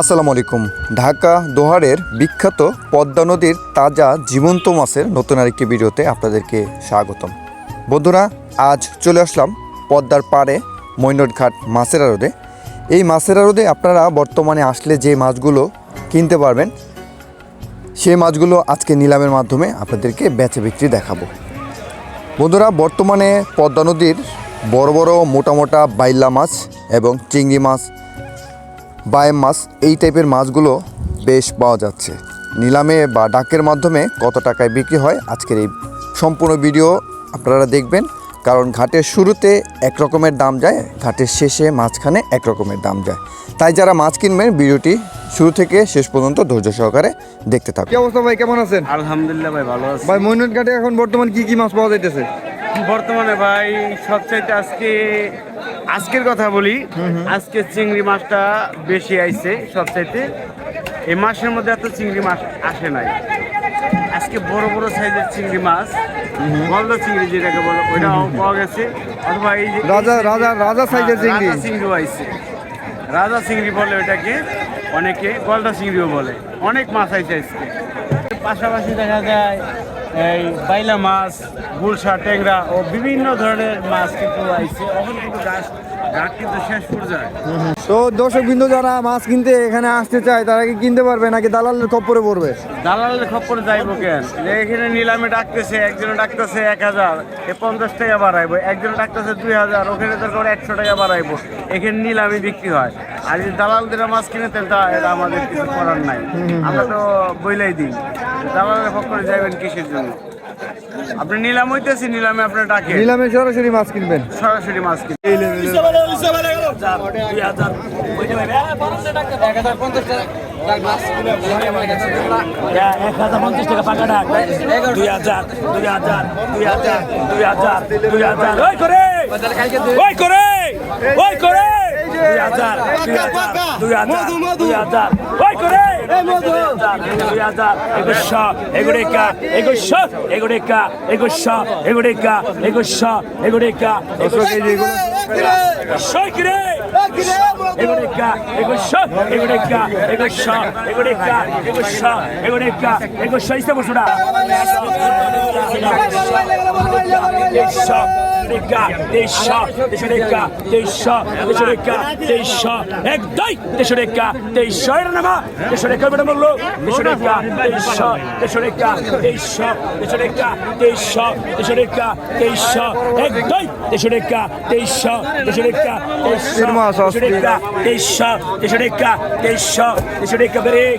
আসসালামু আলাইকুম। ঢাকা দোহারের বিখ্যাত পদ্মা নদীর তাজা জীবন্ত মাছের নতুন আরেকটি ভিডিওতে আপনাদেরকে স্বাগতম। বন্ধুরা, আজ চলে আসলাম পদ্মার পাড়ে মৈনটঘাট মাছের আড়দে এই মাছের আড়দে আপনারা বর্তমানে আসলে যে মাছগুলো কিনতে পারবেন, সেই মাছগুলো আজকে নিলামের মাধ্যমে আপনাদেরকে বেচে বিক্রি দেখাবো। বন্ধুরা, বর্তমানে পদ্মা নদীর বড় বড় মোটা মোটা বাইল্লা মাছ এবং চিংড়ি মাছ বায়েম মাছ এই টাইপের মাছগুলো বেশ পাওয়া যাচ্ছে। নিলামে বা ডাকের মাধ্যমে কত টাকায় বিক্রি হয় আজকের এই সম্পূর্ণ ভিডিও আপনারা দেখবেন। কারণ ঘাটের শুরুতে এক রকমের দাম যায় ঘাটের শেষে মাঝখানে এক রকমের দাম যায়। তাই যারা মাছ কিনবেন ভিডিওটি শুরু থেকে শেষ পর্যন্ত ধৈর্য সহকারে দেখতে থাকুন। কি অবস্থা ভাই কেমন আছেন? আলহামদুলিল্লাহ ভাই ভালো আছি। ভাই মইনুট ঘাটে এখন বর্তমান কি কি মাছ পাওয়া যাইতেছে? বর্তমানে ভাই সবচাইতে আজকে আজকের কথা বলি। আজকে চিংড়ি মাছটা বেশি আইছে সবচাইতে। এই মাসের মধ্যে এত চিংড়ি মাছ আসে নাই। আজকে বড় বড় সাইজের চিংড়ি মাছ গলদা চিংড়ি যেটাকে বলে ওইটাও পাওয়া গেছে। অথবা এই যে রাজা রাজা রাজা সাইজের হ্যাঁ, চিংড়ি। রাজা চিংড়িও আইছে। রাজা চিংড়ি বলে ওইটাকে অনেকে গলদা চিংড়িও বলে। অনেক মাছ আইছে আজকে। পাশাপাশি দেখা যায় এই বাইলা মাছ গুলশা টেংরা ও বিভিন্ন ধরনের মাছ কিন্তু আইছে। এখন কিন্তু গাছ তো দর্শক বিন্দু যারা মাছ কিনতে এখানে আসতে চায় তারা কি কিনতে পারবে নাকি দালালের খপ্পরে পড়বে? দালালের খপ্পর যাইবো কেন? এখানে নিলামে ডাকতেছে একজনে ডাকতেছে এক হাজার এ পঞ্চাশ টাকা বাড়াইবো একজনে ডাকতেছে দুই হাজার ওখানে দরকার একশো টাকা বাড়াইবো এখানে নিলামে বিক্রি হয়। আর যদি দালালদের মাছ কিনে তাহলে আমাদের কিছু করার নাই। আমরা তো বইলাই দিই। দালালের খপ্পরে যাইবেন কিসের জন্য? আপনি নিলাম হইতেছি নিলামে আপনার ডাকে নিলামে সরাসরি মাছ কিনবেন। সরাসরি মাছ কিনে এক হাজার পঞ্চাশ টাকা। পাকা ডাক দুই হাজার দুই হাজার দুই হাজার দুই হাজার দুই হাজার। ওই করে! ওই করে! ওই করে! দুই হাজার দুই হাজার দুই হাজার দুই হাজার। ওই করে! দুই হাজার একুশশো এগুড়িকা একুশশো এগুড়িকা একুশশো এগুড়িকা একুশশো এগুড়িকা একুশশো কিরে এগুড়িকা একুশশো এগুড়িকা একুশশো এগুড়িকা একুশশো এগুড়িকা একুশশো ইসে বসুরা তেইশশো রেখা দেশ দেশ রেখা দেশ দেশ রেখা দেশ একদাই দেশ রেখা দেশ এর নামা দেশ রেখা বেটা বলল দেশ রেখা দেশ দেশ রেখা দেশ দেশ রেখা দেশ দেশ রেখা দেশ একদাই দেশ রেখা দেশ দেশ রেখা দেশ দেশ রেখা দেশ দেশ রেখা দেশ দেশ রেখা বেরেক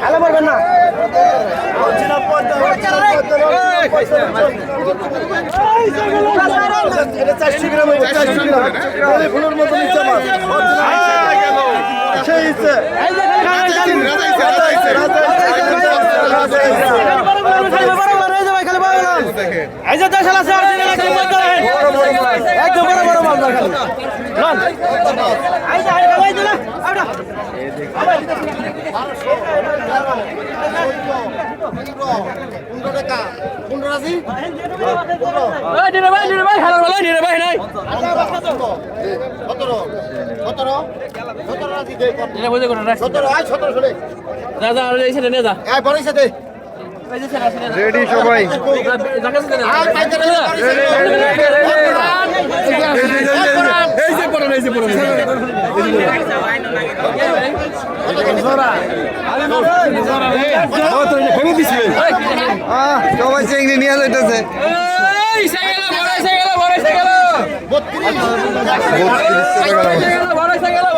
খেলা পারবেন না একদম বড় বড় মাল খালি দাদা আর এই সাথে নে যা। এই বড় সাথে। রেডি সবাই রেডি রেডি সবাই চিংড়ি নিয়ে লইতেছে বত্রিশশো টাকা।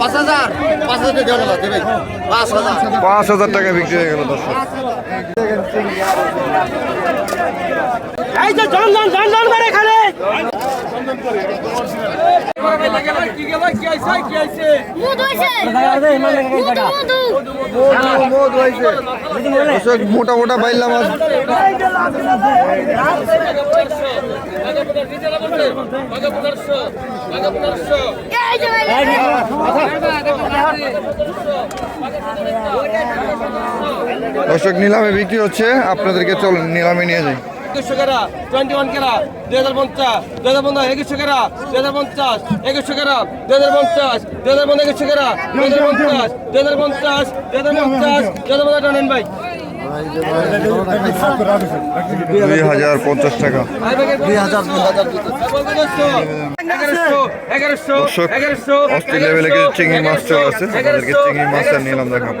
পাঁচ হাজার। টাকা বিক্রি হয়ে গেল দর্শক। এই যে জন জন জন জন করে এখানে। মোটা মোটা বাইল্লা মাছ দর্শক নিলামে বিক্রি হচ্ছে। আপনাদেরকে চলুন নিলামে নিয়ে যাই। একুশশো কেরা টোয়েন্টি ওয়ান কেরা দুই হাজার পঞ্চাশ দুই হাজার পঞ্চাশ একুশশো কেরা দুই হাজার পঞ্চাশ একুশশো কেরা দুই হাজার পঞ্চাশ দুই হাজার পঞ্চাশ একুশশো কেরা দুই হাজার পঞ্চাশ দুই হাজার পঞ্চাশ দুই হাজার পঞ্চাশ দুই হাজার পঞ্চাশ টানেন ভাই দুই হাজার পঞ্চাশ টাকা দুই হাজার লেভেলে চিংড়ি মাছ চলে আপনাদেরকে চিংড়ি মাছের নিলাম দেখাবো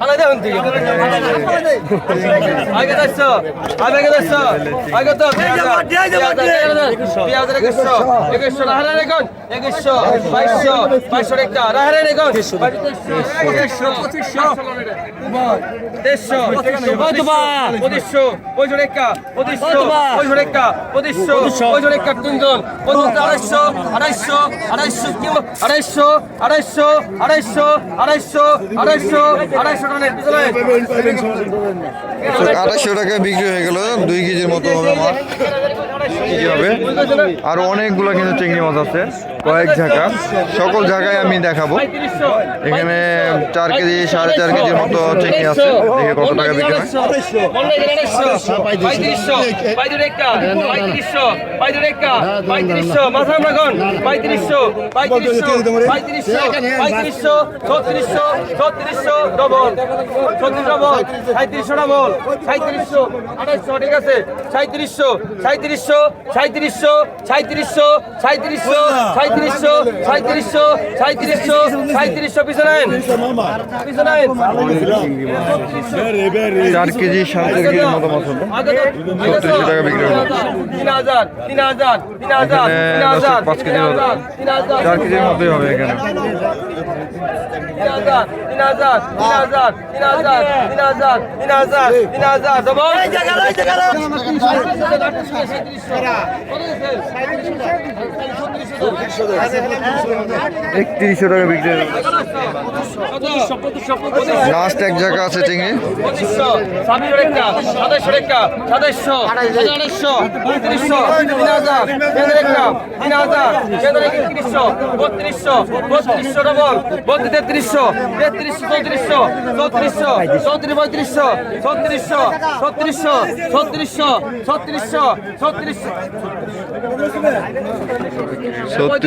হালা দেন তুই আগে যাচ্ছো আগে যাচ্ছো। আগে তো পেঁয়াজ একশো একশো রাহারে রেখন একশো বাইশশো বাইশশো একটা। রাহারে রেখন পঁচিশশো পঁচিশশো। দেড়শো পঁচিশশো পঁচিশশো। রেখা পঁচিশশো। পঁচিশশো রেখা পঁচিশশো। পঁচিশশো। রেখা তিনজন। আড়াইশো আড়াইশো আড়াইশো আড়াইশো আড়াইশো আড়াইশো আড়াইশো আড়াইশো আড়াইশো আঠাশশো টাকা বিক্রি হয়ে গেল, দুই কেজির মতো হবে মাছ। কেজি হবে? আর অনেকগুলো কিন্তু চিংড়ি মাছ আছে। কয়েক ঝাঁকা সকল জায়গায় আমি দেখাবো। এখানে চার কেজি সাড়ে চার কেজির মতো চেকি আছে। দেখে কত টাকা বিক্রি হয়। ঠিক আছে। সাঁত্রিশশো। সাঁত্রিশশো। সাঁত্রিশশো। সাঁত্রিশশো। সাঁত্রিশশো। সাঁত্রিশশো সাঁত্রিশশো সাঁত্রিশশো সাঁত্রিশশো পিছনে আইন। পিছনে আইন। চার কেজি সাড়ে চার কেজির মতো মাছ হবে ছত্রিশশো টাকা বিক্রি হলো তিন হাজার তিন হাজার তিন হাজার এখানে তিন হাজার দশ, পাঁচ কেজির মতো। তিন হাজার চার কেজির মতোই হবে এখানে তিন হাজার তিন হাজার তিন হাজার তিন হাজার তিন হাজার তিন হাজার তিন হাজার ডবল একত্রিশশো টাকা বিক্রি লাস্ট এক জায়গা আছে চিংড়ি তেত্রিশশো ছত্রিশশো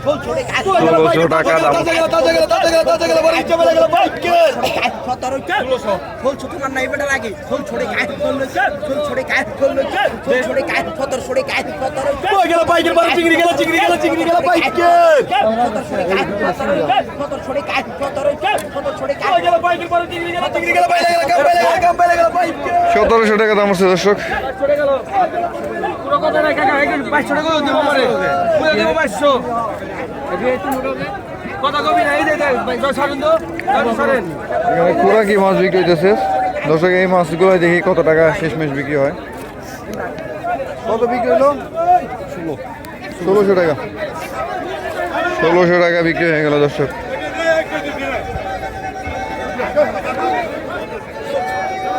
ষোলোশো টাকা দাম সতেরোশো টাকা দাম আছে দর্শক চলে গেল পুরো কথা নাই কাকা বাইশশো টাকা দেবো আমারে পুরো দেবো বাইশশো এখানে পুরা কি মাছ বিক্রি হইতেছে? দর্শক, এই মাছগুলো দেখি কত টাকা শেষমেশ বিক্রি হয়। কত বিক্রি হলো? ষোলোশো টাকা। ষোলোশো টাকা বিক্রি হয়ে গেল, দর্শক।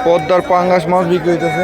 পদ্মার পাঙ্গাস মাছ বিক্রি হইতেছে।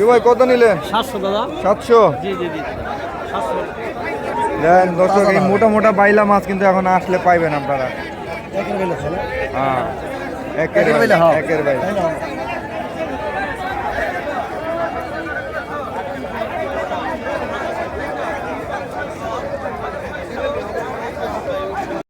কি ভাই কত নিলেন? সাতশো দাদা। সাতশো? জি জি জি দেন দর্শক এই মোটা মোটা বাইলা মাছ কিন্তু এখন আসলে পাইবেন আপনারা। হ্যাঁ একের বাইলা একের বাইলা।